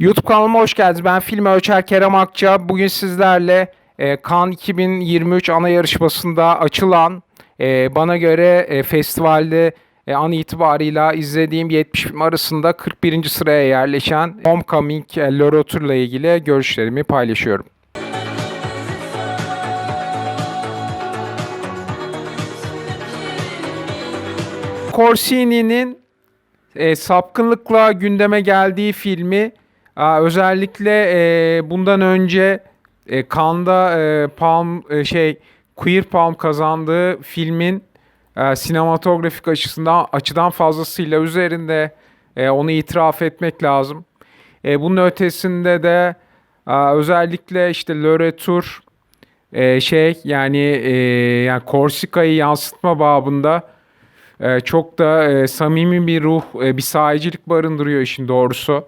YouTube kanalıma hoş geldiniz. Ben film ölçer Kerem Akça. Bugün sizlerle e, Cannes 2023 ana yarışmasında açılan e, bana göre e, festivalde e, an itibarıyla izlediğim 70 film arasında 41. sıraya yerleşen Homecoming e, Le Retour ile ilgili görüşlerimi paylaşıyorum. Corsini'nin e, sapkınlıkla gündeme geldiği filmi a, özellikle e, bundan önce e, Cannes'da e, Palm e, şey Queer Palm kazandığı filmin e, sinematografik açısından açıdan fazlasıyla üzerinde e, onu itiraf etmek lazım. E, bunun ötesinde de a, özellikle işte Le Retour e, şey yani e, yani Korsika'yı yansıtma babında ee, çok da e, samimi bir ruh, e, bir sahicilik barındırıyor işin doğrusu.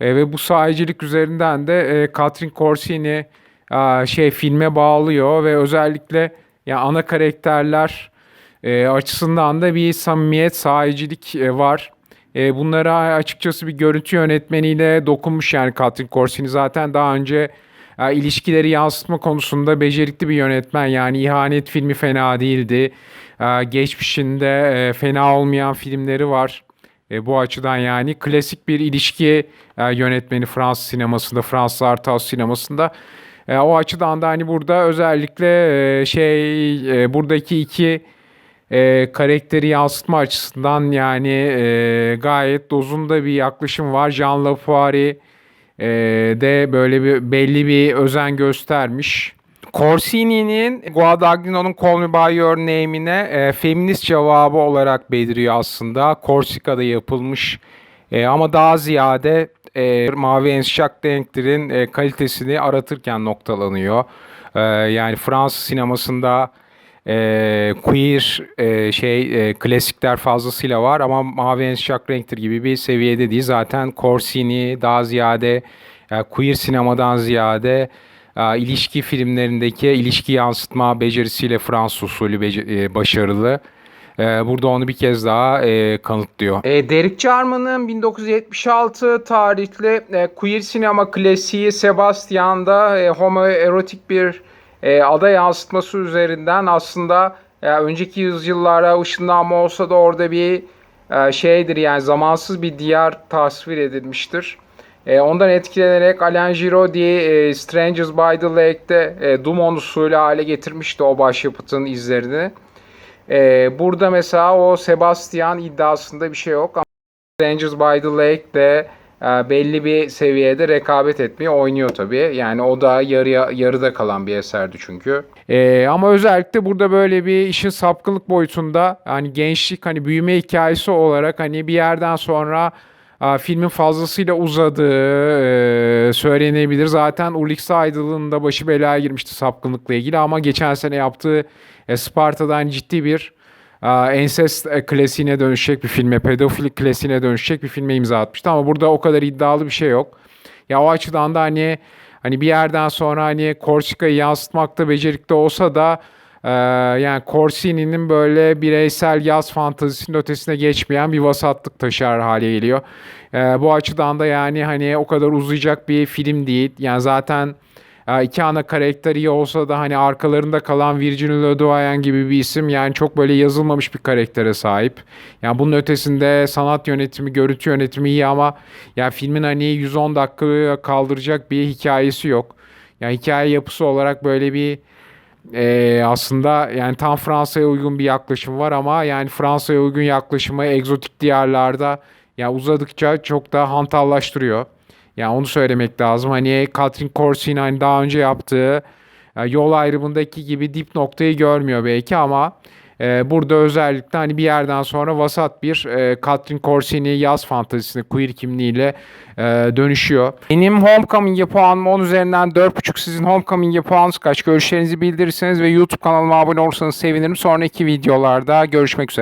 E, ve bu sahicilik üzerinden de e, Catherine Corsini e, şey filme bağlıyor ve özellikle ya ana karakterler e, açısından da bir samimiyet, sahicilik e, var. E, bunlara açıkçası bir görüntü yönetmeniyle dokunmuş yani Catherine Corsini zaten daha önce e, ilişkileri yansıtma konusunda becerikli bir yönetmen. Yani İhanet filmi fena değildi. E, geçmişinde e, fena olmayan filmleri var. E, bu açıdan yani klasik bir ilişki e, yönetmeni Fransız sinemasında, Fransız art house sinemasında. E, o açıdan da hani burada özellikle e, şey e, buradaki iki e, karakteri yansıtma açısından yani e, gayet dozunda bir yaklaşım var. Jean Lapoire e, de böyle bir belli bir özen göstermiş. Corsini'nin Guadagnino'nun Call Me By Your Name'ine e, feminist cevabı olarak beliriyor aslında. Korsika'da yapılmış e, ama daha ziyade e, Mavi Enşak Denkler'in e, kalitesini aratırken noktalanıyor. E, yani Fransız sinemasında e, queer e, şey e, klasikler fazlasıyla var ama Mavi Enşak Renktir gibi bir seviyede değil. Zaten Corsini daha ziyade e, queer sinemadan ziyade ilişki filmlerindeki ilişki yansıtma becerisiyle Fransız usulü e, başarılı. E, burada onu bir kez daha e, kanıtlıyor. E, Derek Jarman'ın 1976 tarihli e, queer sinema klasiği Sebastian'da e, homoerotik bir e, ada yansıtması üzerinden aslında e, önceki yüzyıllara ışınlanma olsa da orada bir e, şeydir yani zamansız bir diyar tasvir edilmiştir. E, ondan etkilenerek Alain Giraudi e, Strangers by the Lake'de e, Dumont usulü hale getirmişti o başyapıtın izlerini. E, burada mesela o Sebastian iddiasında bir şey yok ama Strangers by the Lake'de e, belli bir seviyede rekabet etmeye oynuyor tabii. Yani o da yarıya yarıda kalan bir eserdi çünkü. E, ama özellikle burada böyle bir işin sapkınlık boyutunda hani gençlik hani büyüme hikayesi olarak hani bir yerden sonra filmin fazlasıyla uzadığı söylenebilir. Zaten Ulrich Seidel'ın da başı belaya girmişti sapkınlıkla ilgili ama geçen sene yaptığı e, Sparta'dan ciddi bir ensest klasiğine dönüşecek bir filme, pedofili klasiğine dönüşecek bir filme imza atmıştı ama burada o kadar iddialı bir şey yok. Ya o açıdan da hani hani bir yerden sonra hani Korsika'yı yansıtmakta becerikli olsa da e, yani Corsini'nin böyle bireysel yaz fantazisinin ötesine geçmeyen bir vasatlık taşır hale geliyor. E, bu açıdan da yani hani o kadar uzayacak bir film değil. Yani zaten e, iki ana karakter iyi olsa da hani arkalarında kalan Virginie Ledoyen gibi bir isim yani çok böyle yazılmamış bir karaktere sahip. Yani bunun ötesinde sanat yönetimi, görüntü yönetimi iyi ama ya filmin hani 110 dakika kaldıracak bir hikayesi yok. Yani hikaye yapısı olarak böyle bir e, aslında yani tam Fransa'ya uygun bir yaklaşım var ama yani Fransa'ya uygun yaklaşımı egzotik diyarlarda ya uzadıkça çok daha hantallaştırıyor. Yani onu söylemek lazım. Hani Catherine Corsini hani daha önce yaptığı yol ayrımındaki gibi dip noktayı görmüyor belki ama e, burada özellikle hani bir yerden sonra vasat bir e, Catherine Corsini yaz fantazisine queer kimliğiyle e, dönüşüyor. Benim Homecoming'e puanım 10 üzerinden 4.5 sizin Homecoming'e puanınız kaç? Görüşlerinizi bildirirseniz ve YouTube kanalıma abone olursanız sevinirim. Sonraki videolarda görüşmek üzere.